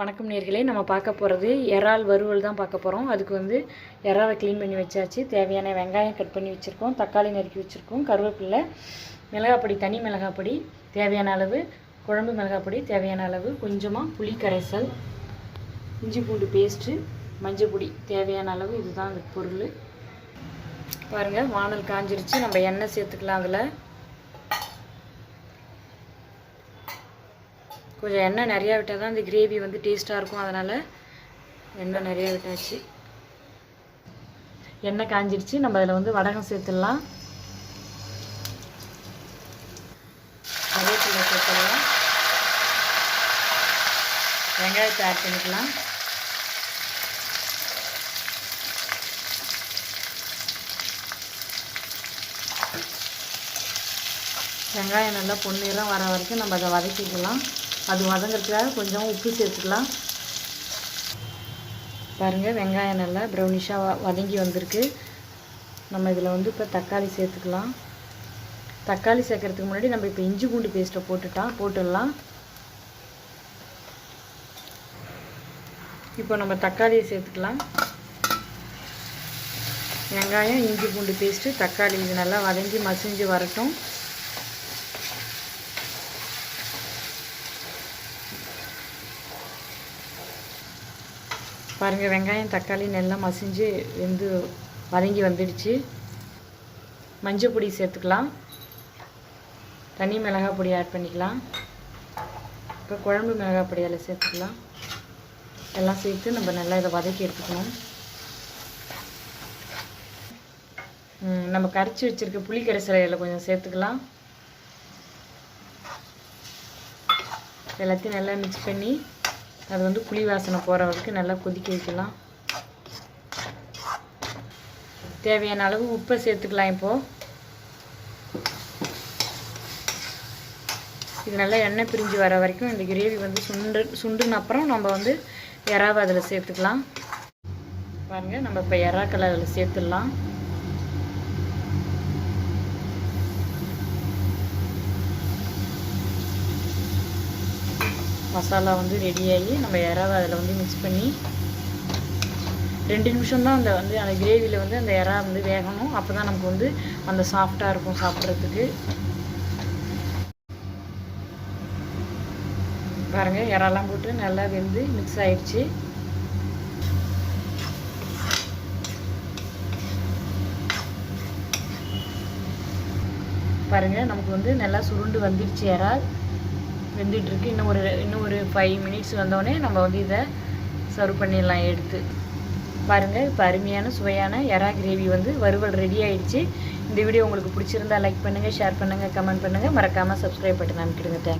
வணக்கம் நேர்களே நம்ம பார்க்க போகிறது இறால் வறுவல் தான் பார்க்க போகிறோம் அதுக்கு வந்து இறாவை க்ளீன் பண்ணி வச்சாச்சு. தேவையான வெங்காயம் கட் பண்ணி வச்சுருக்கோம். தக்காளி நறுக்கி வச்சுருக்கோம். கருவேப்பில்லை மிளகாப்பொடி தனி மிளகாப்பொடி தேவையான அளவு குழம்பு மிளகாப்பொடி தேவையான அளவு கொஞ்சமாக புளி கரைசல் இஞ்சி பூண்டு பேஸ்ட்டு மஞ்சள் பொடி தேவையான அளவு இதுதான் அந்த பொருள். பாருங்கள் வானல் காஞ்சிருச்சு. நம்ம எண்ணெய் சேர்த்துக்கலாம் அதில். கொஞ்சம் எண்ணெய் நிறையா விட்டால் தான் இந்த கிரேவி வந்து டேஸ்ட்டாக இருக்கும். அதனால் எண்ணெய் நிறையா விட்டாச்சு. எண்ணெய் காஞ்சிடுச்சு நம்ம அதில் வந்து வடகம் சேர்த்துடலாம். கருவேப்பிலை சேர்த்துடலாம். வெங்காயத்தை ஆட் பண்ணிக்கலாம். வெங்காயம் நல்லா பொன்னிறம் வர வரைக்கும் நம்ம அதை வதக்கிக்கலாம். அது வதங்கிறதுக்காக கொஞ்சம் உப்பு சேர்த்துக்கலாம். பாருங்கள் வெங்காயம் நல்லா ப்ரௌனிஷாக வ வதங்கி வந்திருக்கு. நம்ம இதில் வந்து இப்போ தக்காளி சேர்த்துக்கலாம். தக்காளி சேர்க்கறதுக்கு முன்னாடி நம்ம இப்போ இஞ்சி பூண்டு பேஸ்ட்டை போட்டுட்டா போட்டுடலாம். இப்போ நம்ம தக்காளியை சேர்த்துக்கலாம். வெங்காயம் இஞ்சி பூண்டு பேஸ்ட்டு தக்காளி இது நல்லா வதங்கி மசிஞ்சு வரட்டும். பாருங்கள் வெங்காயம் தக்காளி நல்லா மசிஞ்சு வெந்து வதங்கி வந்துடுச்சு. மஞ்சள் பொடி சேர்த்துக்கலாம். தனி மிளகாய் பொடி ஆட் பண்ணிக்கலாம். இப்போ குழம்பு மிளகாய் பொடி அதில் சேர்த்துக்கலாம். எல்லாம் சேர்த்து நம்ம நல்லா இதை வதக்கி எடுத்துக்கணும். நம்ம கரைச்சி வச்சுருக்க புளி கரைசலை இதில் கொஞ்சம் சேர்த்துக்கலாம். எல்லாத்தையும் நல்லா மிக்ஸ் பண்ணி அது வந்து புளி வாசனை போகிற வரைக்கும் நல்லா கொதிக்க வைக்கலாம். தேவையான அளவு உப்பை சேர்த்துக்கலாம் இப்போது இது நல்லா எண்ணெய் பிரிஞ்சு வர வரைக்கும் இந்த கிரேவி வந்து சுண்டு சுண்டுன அப்புறம் நம்ம வந்து இறாவை அதில் சேர்த்துக்கலாம். பாருங்கள் நம்ம இப்போ இறாக்களை அதில் சேர்த்துடலாம். மசாலா வந்து ரெடியாகி நம்ம இறாவை அதில் வந்து மிக்ஸ் பண்ணி ரெண்டு நிமிஷம் தான் அந்த வந்து அந்த கிரேவியில் வந்து அந்த இறா வந்து வேகணும். அப்போ தான் நமக்கு வந்து அந்த சாஃப்டாக இருக்கும் சாப்பிட்றதுக்கு. பாருங்கள் இறாலாம் போட்டு நல்லா வெந்து மிக்ஸ் ஆயிடுச்சு. பாருங்கள் நமக்கு வந்து நல்லா சுருண்டு வந்துடுச்சு இறால் வெந்துட்டுருக்கு. இன்னும் ஒரு இன்னும் ஒரு ஃபைவ் மினிட்ஸ் வந்தோடனே நம்ம வந்து இதை சர்வ் பண்ணிடலாம் எடுத்து. பாருங்கள் இப்போ அருமையான சுவையான எறா கிரேவி வந்து வறுவல் ரெடி ஆகிடுச்சு இந்த வீடியோ உங்களுக்கு பிடிச்சிருந்தா லைக் பண்ணுங்கள் ஷேர் பண்ணுங்கள் கமெண்ட் பண்ணுங்கள் மறக்காமல் சப்ஸ்கிரைப் பட்டன் அமைக்கிடுங்க. தேங்க்